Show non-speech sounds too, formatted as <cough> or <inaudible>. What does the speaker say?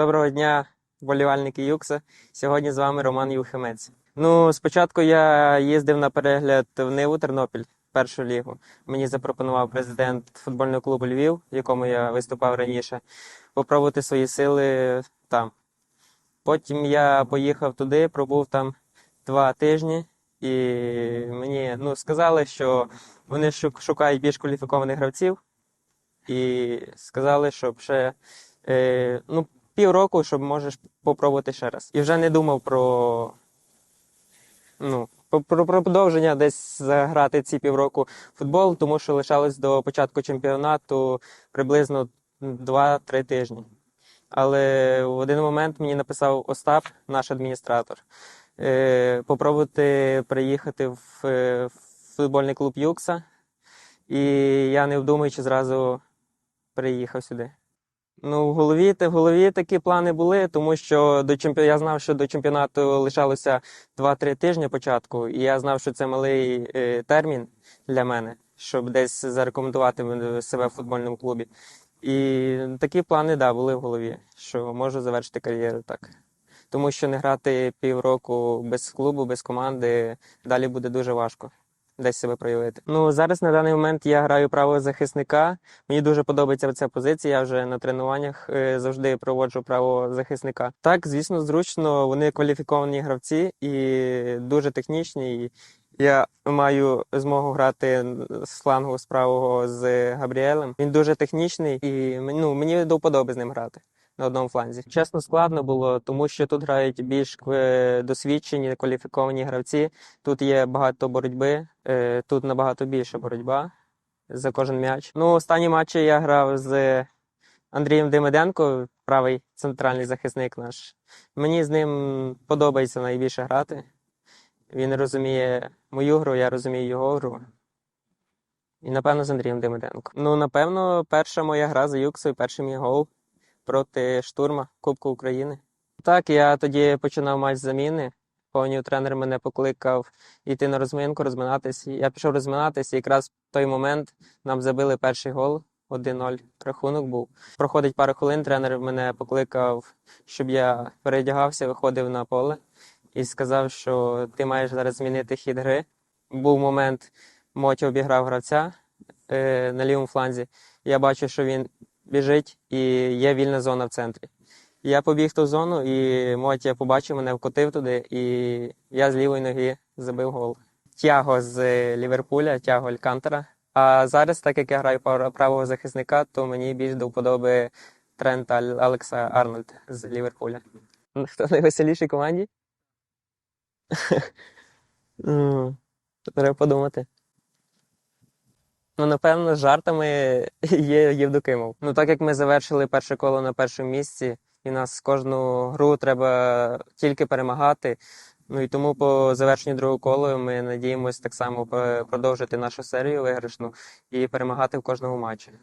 Доброго дня, вболівальники Юкса. Сьогодні з вами Роман Юхимець. Ну, спочатку я їздив на перегляд в Ниву Тернопіль, першу лігу. Мені запропонував президент футбольного клубу Львів, в якому я виступав раніше, попробувати свої сили там. Потім я поїхав туди, пробув там два тижні, і мені ну, сказали, що вони шукають більш кваліфікованих гравців, і сказали, щоб ще е, ну, півроку, щоб можеш попробувати ще раз. І вже не думав про, ну, про, про про продовження десь заграти ці півроку футбол, тому що лишалось до початку чемпіонату приблизно 2-3 тижні. Але в один момент мені написав Остап, наш адміністратор, е, попробувати приїхати в, е, в футбольний клуб Юкса. І я не вдумуючи зразу приїхав сюди. Ну, в голові, в голові такі плани були, тому що до чемпі... я знав, що до чемпіонату лишалося 2-3 тижні початку, і я знав, що це малий е, термін для мене, щоб десь зарекомендувати себе в футбольному клубі. І такі плани, да, були в голові, що можу завершити кар'єру так. Тому що не грати півроку без клубу, без команди, далі буде дуже важко десь себе проявити. Ну зараз на даний момент я граю правого захисника. Мені дуже подобається ця позиція. Я вже на тренуваннях е, завжди проводжу правого захисника. Так, звісно, зручно. Вони кваліфіковані гравці і дуже технічні. І я маю змогу грати з флангу з правого з Габріелем. Він дуже технічний і ну, мені до вподоби з ним грати. На одному фланзі. Чесно, складно було, тому що тут грають більш досвідчені, кваліфіковані гравці. Тут є багато боротьби, е, тут набагато більша боротьба за кожен м'яч. Ну, останні матчі я грав з Андрієм Демиденко, правий центральний захисник наш. Мені з ним подобається найбільше грати. Він розуміє мою гру, я розумію його гру. І напевно з Андрієм Демиденко. Ну, напевно, перша моя гра за Юксою, перший мій гол проти штурма Кубку України. Так, я тоді починав матч заміни. Повністю тренер мене покликав йти на розминку, розминатись. Я пішов розминатись, і якраз в той момент нам забили перший гол. 1-0 рахунок був. Проходить пару хвилин, тренер мене покликав, щоб я передягався, виходив на поле і сказав, що ти маєш зараз змінити хід гри. Був момент, Мотя обіграв гравця е, на лівому фланзі. Я бачу, що він біжить і є вільна зона в центрі. Я побіг ту зону, і Мотя побачив мене, вкотив туди, і я з лівої ноги забив гол. Тяго з Ліверпуля, Тяго Алькантера. А зараз, так як я граю правого захисника, то мені більш до вподоби Трент Алекса Арнольд з Ліверпуля. Хто в найвеселішій команді? <laughs> Ну, Треба подумати. Ну, напевно, жартами <laughs> є Євдокимов. Ну, так як ми завершили перше коло на першому місці, і нас кожну гру треба тільки перемагати. Ну і тому по завершенню другого кола ми надіємося так само е, продовжити нашу серію виграшну і перемагати в кожному матчі.